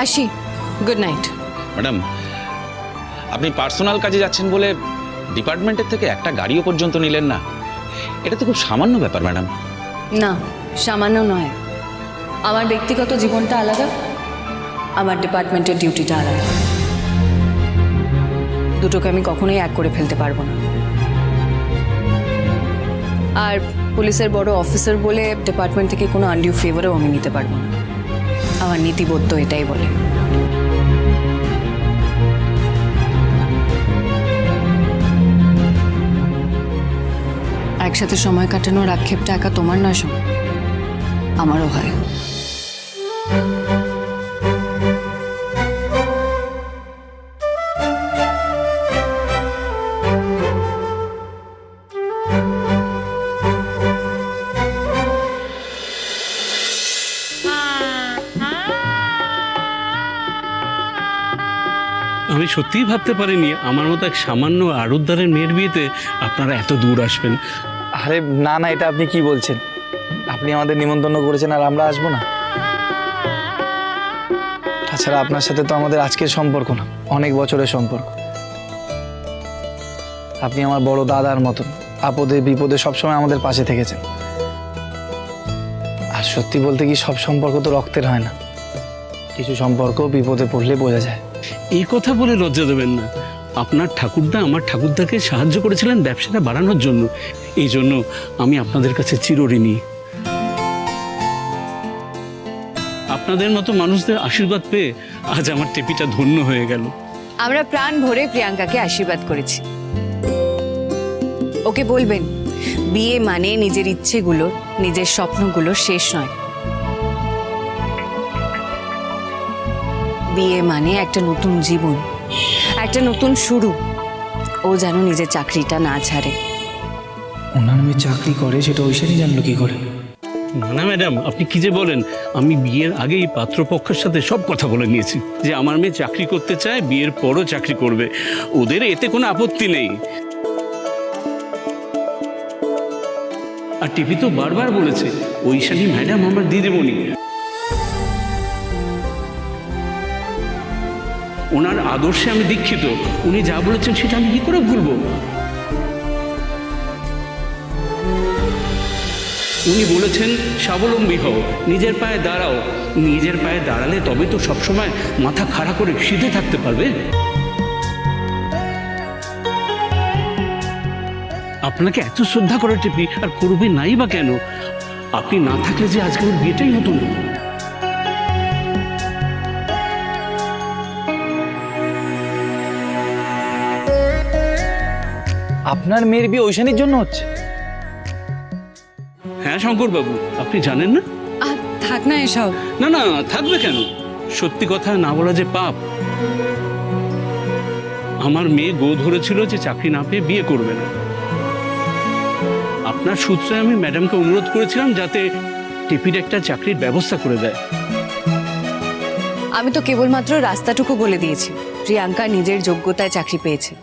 আসি। Good night madam আপনি personal কাজে যাচ্ছেন বলে ডিপার্টমেন্টের থেকে একটা গাড়িও পর্যন্ত নিলেন না। এটা তো খুব সামান্য ব্যাপার ম্যাডাম না সামান্য নয়। আমার ব্যক্তিগত জীবনটা আলাদা আমার ডিপার্টমেন্টের ডিউটিটা আলাদা। দুটোকে আমি কখনোই এক করে ফেলতে পারব না। আর পুলিশের বড় অফিসার বলে ডিপার্টমেন্ট থেকে কোনো আন্ডিউ ফেভারও আমি নিতে পারব না। আমার নীতিবোধ তো এটাই বলে। একসাথে সময় কাটানোর আক্ষেপটা একা তোমার নয় আমারও হয়। আমি সত্যিই ভাবতে পারিনি আমার মতো এক সামান্য আড়তদারের মেয়ের বিয়েতে আপনারা এত দূর আসবেন। আরে, না না, এটা আপনি কি বলছেন? আপনি আমাদের নিমন্ত্রণ করেছেন আর আমরা আসব না। তাছাড়া আপনার সাথে তো আমাদের আজকের সম্পর্ক না, অনেক বছরের সম্পর্ক। আপনি আমার বড় দাদার মতন, আপদে বিপদে সবসময় আমাদের পাশে থেকেছেন। আর সত্যি বলতে কি সব সম্পর্ক তো রক্তের হয় না। কিছু সম্পর্ক বিপদে পড়লে বোঝা যায়। এই কথা বলে লজ্জা দেবেন না। আপনার ঠাকুরদা আমার ঠাকুরদাকে সাহায্য করেছিলেন ব্যবসাটা বাড়ানোর জন্য। এই জন্য আমি আপনাদের কাছে চিরঋণী। আপনাদের মতো মানুষদের আশীর্বাদ পেয়ে আজ আমার টেপিটা ধন্য হয়ে গেল। আমরা প্রাণ ভরে প্রিয়াঙ্কাকে আশীর্বাদ করেছি। ওকে বলবেন, বিয়ে মানে নিজের ইচ্ছেগুলো, নিজের স্বপ্নগুলো শেষ নয়। বিয়ে মানে একটা নতুন জীবন একটা নতুন শুরু। ও যেন নিজের চাকরিটা না ছাড়ে। ওনার মেয়ে চাকরি করে সেটা ঐশানি জানলো কি করে? না না ম্যাডাম আপনি কি যে বলেন আমি বিয়ের আগেই পাত্রপক্ষের সাথে সব কথা বলে নিয়েছি যে আমার মেয়ে চাকরি করতে চায় বিয়ের পরও চাকরি করবে। ওদের এতে কোনো আপত্তি নেই। আর টিভি তো বারবার বলেছে ঐশানী ম্যাডাম আমার দিদিমণি। ওনার আদর্শে আমি দীক্ষিত। উনি যা বলেছেন সেটা আমি কি করে ভুলবো? উনি বলেছেন, স্বাবলম্বী হও, নিজের পায়ে দাঁড়াও। নিজের পায়ে দাঁড়ালে তবে তো সবসময় মাথা খাড়া করে সিধে থাকতে পারবে। আপনাকে এত শ্রদ্ধা করে টিপি আর করবে নাই বা কেন? আপনি না থাকলে যে আজকে ওর বিয়েটাই হতো না। আপনার মেয়ের বিয়ে ঐশানির জন্য হচ্ছে? হ্যাঁ শঙ্করবাবু আপনি জানেন না? আর থাক না এসব। না না থাকবে কেন? সত্যি কথা না বলা যে পাপ। আমার মেয়ে গো ধরেছিল যে চাকরি না পেয়ে বিয়ে করবে না। আপনার সূত্রে আমি ম্যাডামকে অনুরোধ করেছিলাম যাতে টিপির একটা চাকরির ব্যবস্থা করে দেয়। আমি তো কেবলমাত্র রাস্তাটুকু বলে দিয়েছি। প্রিয়াঙ্কা নিজের যোগ্যতায় চাকরি পেয়েছে।